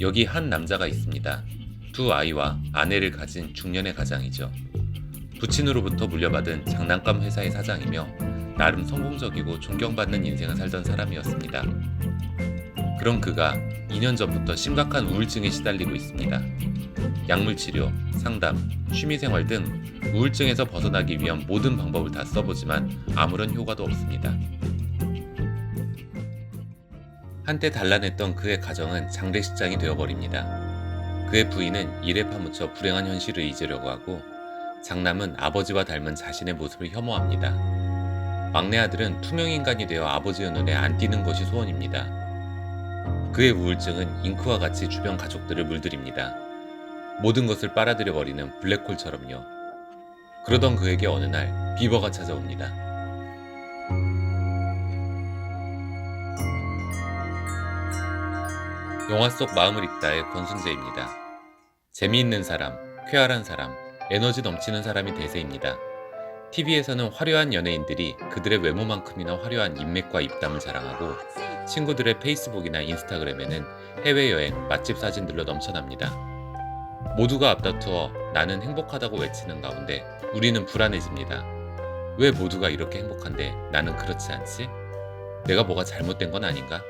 여기 한 남자가 있습니다. 두 아이와 아내를 가진 중년의 가장이죠. 부친으로부터 물려받은 장난감 회사의 사장이며 나름 성공적이고 존경받는 인생을 살던 사람이었습니다. 그런 그가 2년 전부터 심각한 우울증에 시달리고 있습니다. 약물 치료, 상담, 취미생활 등 우울증에서 벗어나기 위한 모든 방법을 다 써보지만 아무런 효과도 없습니다. 한때 단란했던 그의 가정은 장례식장이 되어버립니다. 그의 부인은 일에 파묻혀 불행한 현실을 잊으려고 하고 장남은 아버지와 닮은 자신의 모습을 혐오합니다. 막내 아들은 투명인간이 되어 아버지의 눈에 안 띄는 것이 소원입니다. 그의 우울증은 잉크와 같이 주변 가족들을 물들입니다. 모든 것을 빨아들여 버리는 블랙홀처럼요. 그러던 그에게 어느 날 비버가 찾아옵니다. 영화 속 마음을 읽다의 권순재입니다. 재미있는 사람, 쾌활한 사람, 에너지 넘치는 사람이 대세입니다. TV에서는 화려한 연예인들이 그들의 외모만큼이나 화려한 인맥과 입담을 자랑하고 친구들의 페이스북이나 인스타그램에는 해외여행, 맛집 사진들로 넘쳐납니다. 모두가 앞다투어 나는 행복하다고 외치는 가운데 우리는 불안해집니다. 왜 모두가 이렇게 행복한데 나는 그렇지 않지? 내가 뭐가 잘못된 건 아닌가?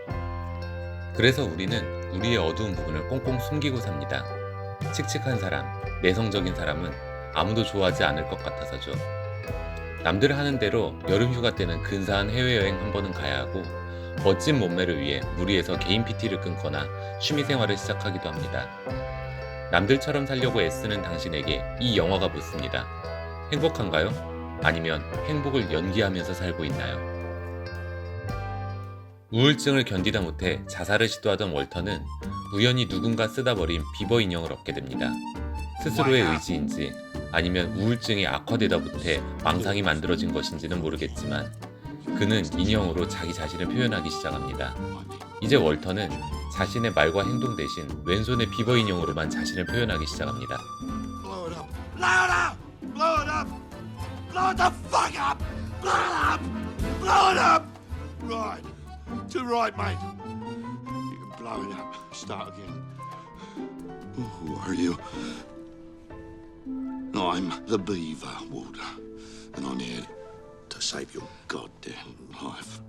그래서 우리는 우리의 어두운 부분을 꽁꽁 숨기고 삽니다. 칙칙한 사람, 내성적인 사람은 아무도 좋아하지 않을 것 같아서죠. 남들 하는 대로 여름 휴가 때는 근사한 해외여행 한 번은 가야 하고 멋진 몸매를 위해 무리해서 개인 PT를 끊거나 취미 생활을 시작하기도 합니다. 남들처럼 살려고 애쓰는 당신에게 이 영화가 묻습니다. 행복한가요? 아니면 행복을 연기하면서 살고 있나요? 우울증을 견디다 못해 자살을 시도하던 월터는 우연히 누군가 쓰다 버린 비버 인형을 얻게 됩니다. 스스로의 의지인지 아니면 우울증이 악화되다 못해 망상이 만들어진 것인지는 모르겠지만 그는 인형으로 자기 자신을 표현하기 시작합니다. 이제 월터는 자신의 말과 행동 대신 왼손의 비버 인형으로만 자신을 표현하기 시작합니다. Blow it up. To right, mate. You can blow it up. Start again. Who are you? I'm the Beaver, Walter. And I'm here to save your goddamn life.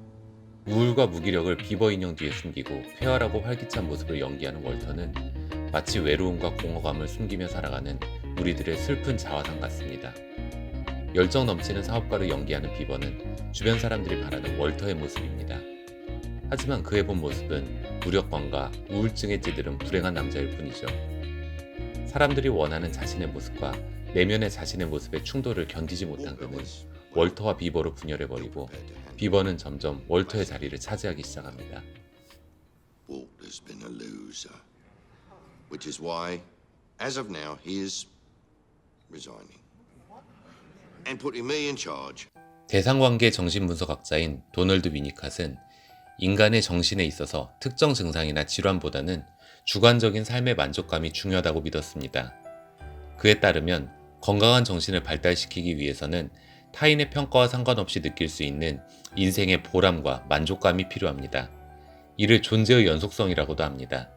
우울과 무기력을 비버 인형 뒤에 숨기고 쾌활하고 활기찬 모습을 연기하는 월터는 마치 외로움과 공허감을 숨기며 살아가는 우리들의 슬픈 자화상 같습니다. 열정 넘치는 사업가를 연기하는 비버는 주변 사람들이 바라는 월터의 모습입니다. 하지만 그의 본 모습은 무력감과 우울증에 찌들은 불행한 남자일 뿐이죠. 사람들이 원하는 자신의 모습과 내면의 자신의 모습의 충돌을 견디지 못한 그는 월터와 비버로 분열해버리고 비버는 점점 월터의 자리를 차지하기 시작합니다. Walter's been a loser. Which is why, as of now, he is resigning. And putting me in charge. 대상관계 정신분석학자인 도널드 위니캇은 인간의 정신에 있어서 특정 증상이나 질환보다는 주관적인 삶의 만족감이 중요하다고 믿었습니다. 그에 따르면 건강한 정신을 발달시키기 위해서는 타인의 평가와 상관없이 느낄 수 있는 인생의 보람과 만족감이 필요합니다. 이를 존재의 연속성이라고도 합니다.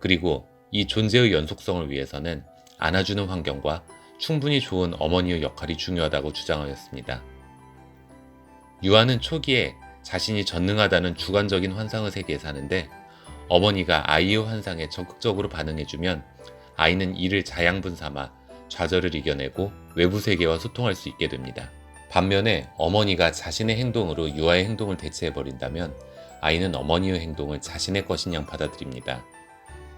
그리고 이 존재의 연속성을 위해서는 안아주는 환경과 충분히 좋은 어머니의 역할이 중요하다고 주장하였습니다. 유아는 초기에 자신이 전능하다는 주관적인 환상의 세계에 사는데 어머니가 아이의 환상에 적극적으로 반응해주면 아이는 이를 자양분 삼아 좌절을 이겨내고 외부 세계와 소통할 수 있게 됩니다. 반면에 어머니가 자신의 행동으로 유아의 행동을 대체해버린다면 아이는 어머니의 행동을 자신의 것인 양 받아들입니다.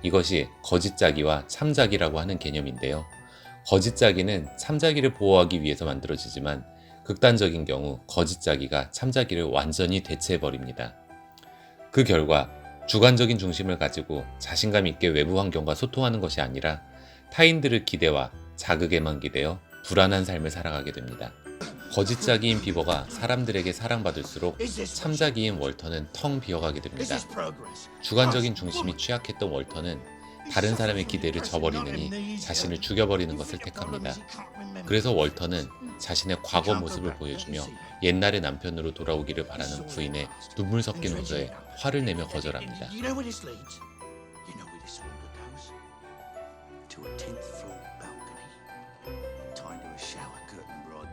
이것이 거짓자기와 참자기라고 하는 개념인데요. 거짓자기는 참자기를 보호하기 위해서 만들어지지만 극단적인 경우 거짓자기가 참자기를 완전히 대체해버립니다. 그 결과 주관적인 중심을 가지고 자신감 있게 외부 환경과 소통하는 것이 아니라 타인들의 기대와 자극에만 기대어 불안한 삶을 살아가게 됩니다. 거짓자기인 비버가 사람들에게 사랑받을수록 참자기인 월터는 텅 비어가게 됩니다. 주관적인 중심이 취약했던 월터는 다른 사람의 기대를 저버리느니 자신을 죽여버리는 것을 택합니다. 그래서 월터는 자신의 과거 모습을 보여주며 옛날의 남편으로 돌아오기를 바라는 부인의 눈물 섞인 호소에 화를 내며 거절합니다. You know where this leads? You know where this order goes? To a 10th floor balcony. Tied to a shower curtain rod.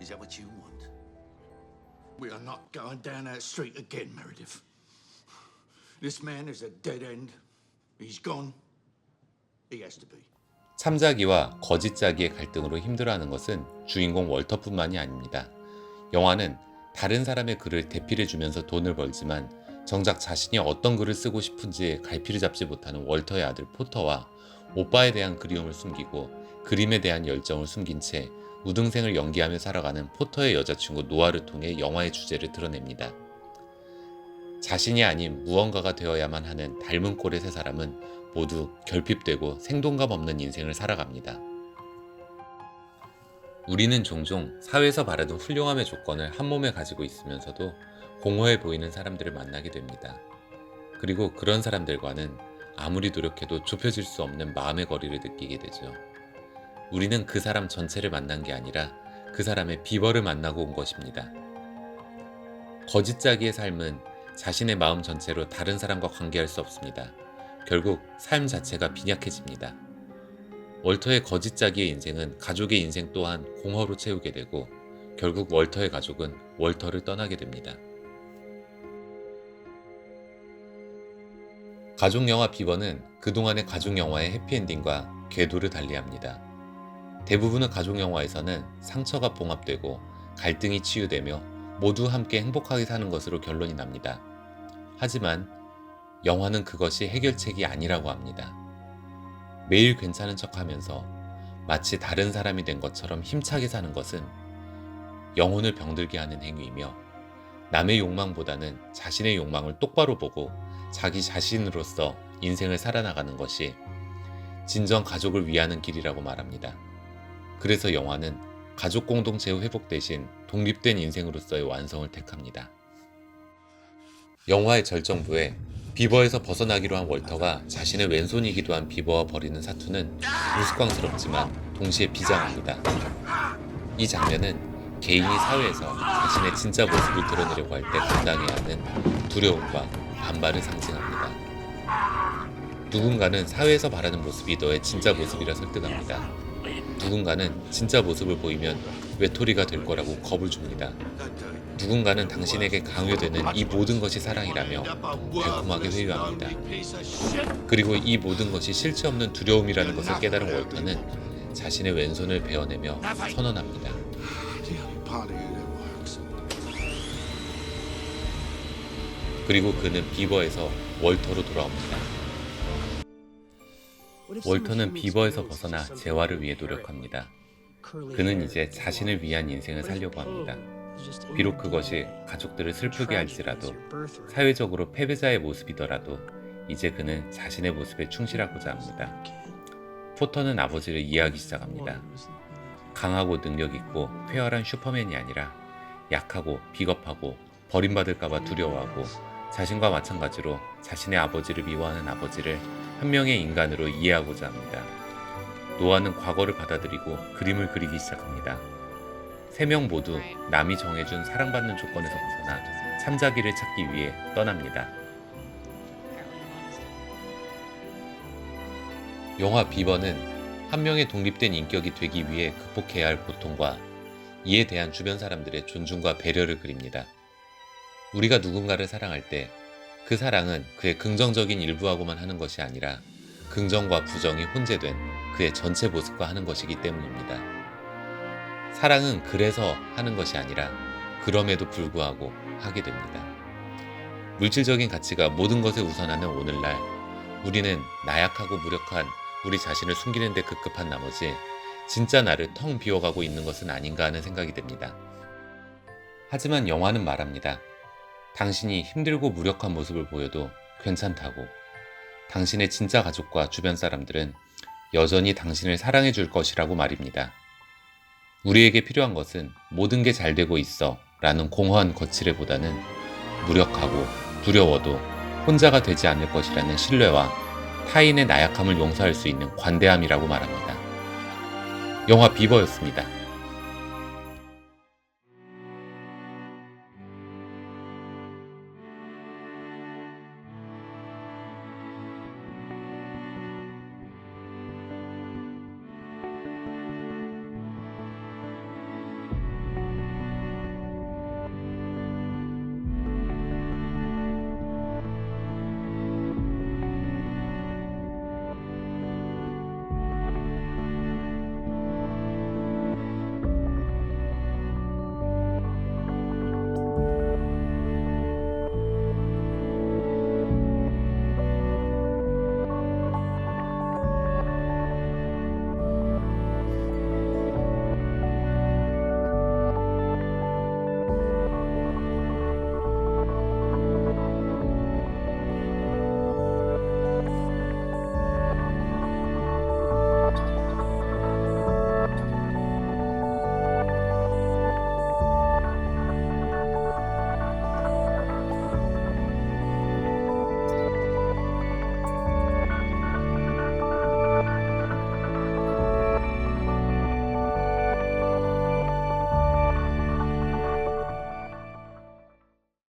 Is that what you want? We are not going down that street again, Meredith. This man is a dead end. He's gone. He has to be. 참자기와 거짓자기의 갈등으로 힘들어하는 것은 주인공 월터뿐만이 아닙니다. 영화는 다른 사람의 글을 대필해주면서 돈을 벌지만 정작 자신이 어떤 글을 쓰고 싶은지 갈피를 잡지 못하는 월터의 아들 포터와 오빠에 대한 그리움을 숨기고 그림에 대한 열정을 숨긴 채 우등생을 연기하며 살아가는 포터의 여자친구 노아를 통해 영화의 주제를 드러냅니다. 자신이 아닌 무언가가 되어야만 하는 닮은 꼴의 세 사람은 모두 결핍되고 생동감 없는 인생을 살아갑니다. 우리는 종종 사회에서 바라는 훌륭함의 조건을 한 몸에 가지고 있으면서도 공허해 보이는 사람들을 만나게 됩니다. 그리고 그런 사람들과는 아무리 노력해도 좁혀질 수 없는 마음의 거리를 느끼게 되죠. 우리는 그 사람 전체를 만난 게 아니라 그 사람의 비버를 만나고 온 것입니다. 거짓자기의 삶은 자신의 마음 전체로 다른 사람과 관계할 수 없습니다. 결국 삶 자체가 빈약해집니다. 월터의 거짓 자기의 인생은 가족의 인생 또한 공허로 채우게 되고 결국 월터의 가족은 월터를 떠나게 됩니다. 가족 영화 비버는 그동안의 가족 영화의 해피엔딩과 궤도를 달리합니다. 대부분의 가족 영화에서는 상처가 봉합되고 갈등이 치유되며 모두 함께 행복하게 사는 것으로 결론이 납니다. 하지만 영화는 그것이 해결책이 아니라고 합니다. 매일 괜찮은 척 하면서 마치 다른 사람이 된 것처럼 힘차게 사는 것은 영혼을 병들게 하는 행위이며 남의 욕망보다는 자신의 욕망을 똑바로 보고 자기 자신으로서 인생을 살아나가는 것이 진정 가족을 위하는 길이라고 말합니다. 그래서 영화는 가족 공동체의 회복 대신 독립된 인생으로서의 완성을 택합니다. 영화의 절정부에 비버에서 벗어나기로 한 월터가 자신의 왼손이기도 한 비버와 벌이는 사투는 우스꽝스럽지만 동시에 비장합니다. 이 장면은 개인이 사회에서 자신의 진짜 모습을 드러내려고 할 때 감당해야 하는 두려움과 반발을 상징합니다. 누군가는 사회에서 바라는 모습이 너의 진짜 모습이라 설득합니다. 누군가는 진짜 모습을 보이면 외톨이가 될 거라고 겁을 줍니다. 누군가는 당신에게 강요되는 이 모든 것이 사랑이라며 달콤하게 회유합니다. 그리고 이 모든 것이 실체 없는 두려움이라는 것을 깨달은 월터는 자신의 왼손을 베어내며 선언합니다. 그리고 그는 비버에서 월터로 돌아옵니다. 월터는 비버에서 벗어나 재활을 위해 노력합니다. 그는 이제 자신을 위한 인생을 살려고 합니다. 비록 그것이 가족들을 슬프게 할지라도 사회적으로 패배자의 모습이더라도 이제 그는 자신의 모습에 충실하고자 합니다. 포터는 아버지를 이해하기 시작합니다. 강하고 능력 있고 쾌활한 슈퍼맨이 아니라 약하고 비겁하고 버림받을까봐 두려워하고 자신과 마찬가지로 자신의 아버지를 미워하는 아버지를 한 명의 인간으로 이해하고자 합니다. 노아는 과거를 받아들이고 그림을 그리기 시작합니다. 세 명 모두 남이 정해준 사랑받는 조건에서 벗어나 참자기를 찾기 위해 떠납니다. 영화 비버는 한 명의 독립된 인격이 되기 위해 극복해야 할 고통과 이에 대한 주변 사람들의 존중과 배려를 그립니다. 우리가 누군가를 사랑할 때 그 사랑은 그의 긍정적인 일부하고만 하는 것이 아니라 긍정과 부정이 혼재된 그의 전체 모습과 하는 것이기 때문입니다. 사랑은 그래서 하는 것이 아니라 그럼에도 불구하고 하게 됩니다. 물질적인 가치가 모든 것에 우선하는 오늘날 우리는 나약하고 무력한 우리 자신을 숨기는 데 급급한 나머지 진짜 나를 텅 비워가고 있는 것은 아닌가 하는 생각이 듭니다. 하지만 영화는 말합니다. 당신이 힘들고 무력한 모습을 보여도 괜찮다고. 당신의 진짜 가족과 주변 사람들은 여전히 당신을 사랑해 줄 것이라고 말입니다. 우리에게 필요한 것은 모든 게 잘 되고 있어 라는 공허한 거칠애보다는 무력하고 두려워도 혼자가 되지 않을 것이라는 신뢰와 타인의 나약함을 용서할 수 있는 관대함이라고 말합니다. 영화 비버였습니다.